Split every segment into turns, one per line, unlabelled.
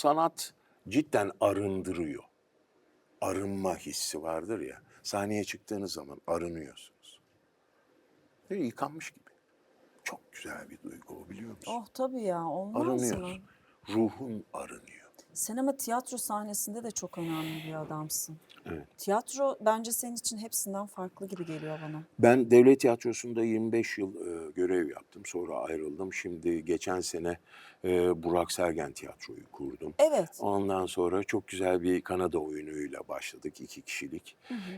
sanat cidden arındırıyor. Arınma hissi vardır ya. Sahneye çıktığınız zaman arınıyorsunuz. Böyle yıkanmış gibi. Çok güzel bir duygu o biliyor musun?
Oh tabii ya olmaz mı?
Arınıyorsun. Ruhun arınıyor.
Sinema tiyatro sahnesinde de çok önemli bir adamsın.
Evet.
Tiyatro bence senin için hepsinden farklı gibi geliyor bana.
Ben devlet tiyatrosunda 25 yıl e, görev yaptım. Sonra ayrıldım. Şimdi geçen sene e, Burak Sergen tiyatroyu kurdum.
Evet.
Ondan sonra çok güzel bir Kanada oyunuyla başladık. iki kişilik.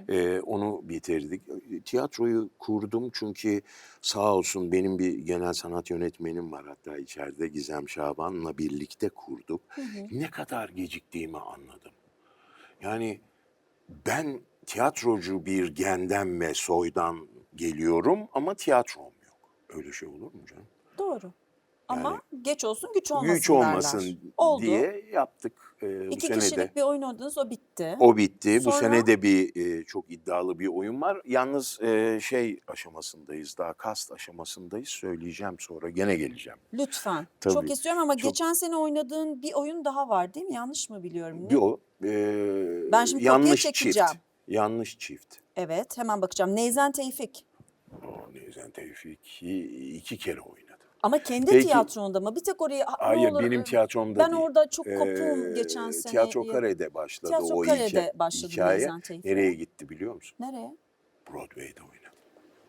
E, onu bitirdik. Tiyatroyu kurdum çünkü sağ olsun benim bir genel sanat yönetmenim var. Hatta içeride Gizem Şaban'la birlikte kurduk. Ne kadar geciktiğimi anladım. Yani ben tiyatrocu bir genden ve soydan geliyorum ama tiyatrom. Öyle şey olur mu canım?
Doğru. Ama geç olsun güç olmasın
Güç olmasın
derler. Oldu.
diye yaptık. Ee, bu
İki
sene
kişilik
de
bir oyun oynadınız o bitti.
o bitti. Bu
Sonra?
sene de bir e, çok iddialı bir oyun var. Yalnız e, şey aşamasındayız daha kast aşamasındayız. Söyleyeceğim sonra gene geleceğim.
Lütfen.
Tabii.
Çok istiyorum ama
Çok-
geçen sene oynadığın bir oyun daha var değil mi? Yanlış mı biliyorum? Ne?
Bir o e,
Ben şimdi kopya
yanlış
çekeceğim.
çift. Yanlış çift.
Evet hemen bakacağım. Neyzen Tevfik.
O Nezen Tevfik iki kere oynadı.
Ama kendi
Peki-
tiyatronda mı? Bir tek orayı "Aa, ne
Hayır
olur,
benim tiyatromda
Ben
değil.
orada çok kopum
Ee,
geçen sene.
Tiyatro Kare'de başladı
Tiyatro
o
Kare'de
hikaye.
başladı
hikaye. Nereye gitti biliyor musun?
Nereye?
Broadway'de oynadı.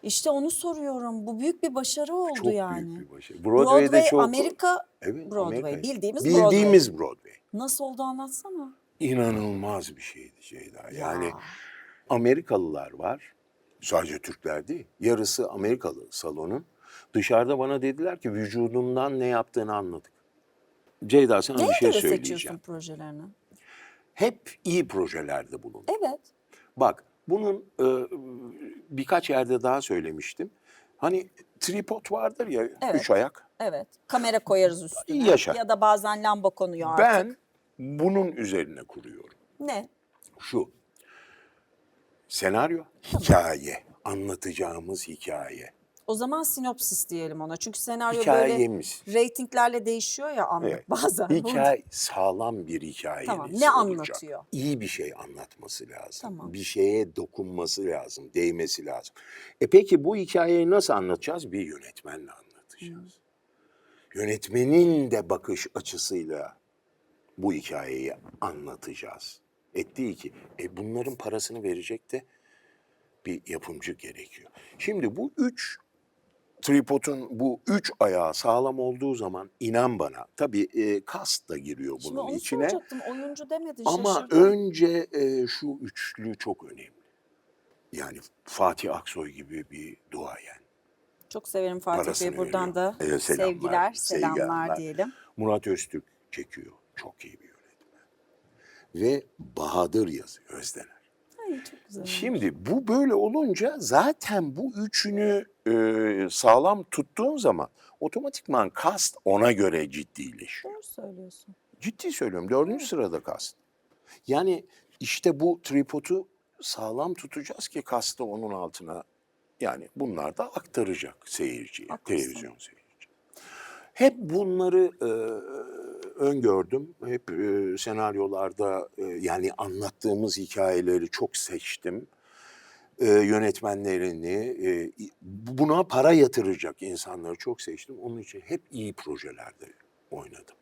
İşte onu soruyorum. Bu büyük bir başarı oldu
Çok
yani.
büyük bir başarı. Broadway'de
Broadway,
çok...
Amerika,
evet,
Broadway.
Amerika.
Bildiğimiz,
Bildiğimiz Broadway.
Nasıl oldu anlatsana.
İnanılmaz bir şeydi Ceyda. Yani
Ya.
Amerikalılar var. Sadece Türkler değil. Yarısı Amerikalı salonun. Dışarıda bana dediler ki vücudundan ne yaptığını anladık. Ceyda sana
Neye
bir şey söyleyeceğim.
seçiyorsun projelerini?
Hep iyi projelerde bulun.
Evet.
Bak bunun e, birkaç yerde daha söylemiştim. Hani tripod vardır ya
Evet.
üç ayak.
Evet. Kamera koyarız üstüne.
Yaşa.
Ya da bazen lamba konuyor artık.
Ben bunun üzerine kuruyorum.
Ne?
Şu senaryo, hikaye, anlatacağımız hikaye.
O zaman sinopsis diyelim ona. Çünkü senaryo
Hikayemiz.
böyle reytinglerle değişiyor ya anlık
Evet.
bazen.
Hikaye sağlam bir hikaye.
Tamam, ne anlatıyor?
İyi bir şey anlatması lazım.
Tamam.
Bir şeye dokunması lazım, değmesi lazım. E peki bu hikayeyi nasıl anlatacağız? Bir yönetmenle anlatacağız. Yönetmenin de bakış açısıyla bu hikayeyi anlatacağız. Ettiği ki e bunların parasını verecek de bir yapımcı gerekiyor. Şimdi bu üç tripodun bu üç ayağı sağlam olduğu zaman inan bana tabii e, kast da giriyor
Şimdi
bunun
onu
içine.
soracaktım. Oyuncu demedin
Ama
şaşırdım.
önce e, şu üçlü çok önemli. Yani Fatih Aksoy gibi bir duayen.
Çok severim Fatih
Parasını
Bey. Buradan da
veriyor. Evet, selamlar,
sevgiler, selamlar
sevgiler.
diyelim.
Murat Öztürk çekiyor. Çok iyi bir. Ve Bahadır yazıyor Özdener.
Ay çok güzel.
Şimdi bu böyle olunca zaten bu üçünü e, sağlam tuttuğun zaman otomatikman kast ona göre ciddileşiyor.
Doğru söylüyorsun.
Ciddi söylüyorum dördüncü sırada kast. Yani işte bu tripodu sağlam tutacağız ki kastı onun altına yani bunlar da aktaracak seyirciye,
Haklısın.
televizyon seyirci. Hep bunları e, öngördüm. Hep e, senaryolarda e, yani anlattığımız hikayeleri çok seçtim. E, yönetmenlerini, e, buna para yatıracak insanları çok seçtim. Onun için hep iyi projelerde oynadım.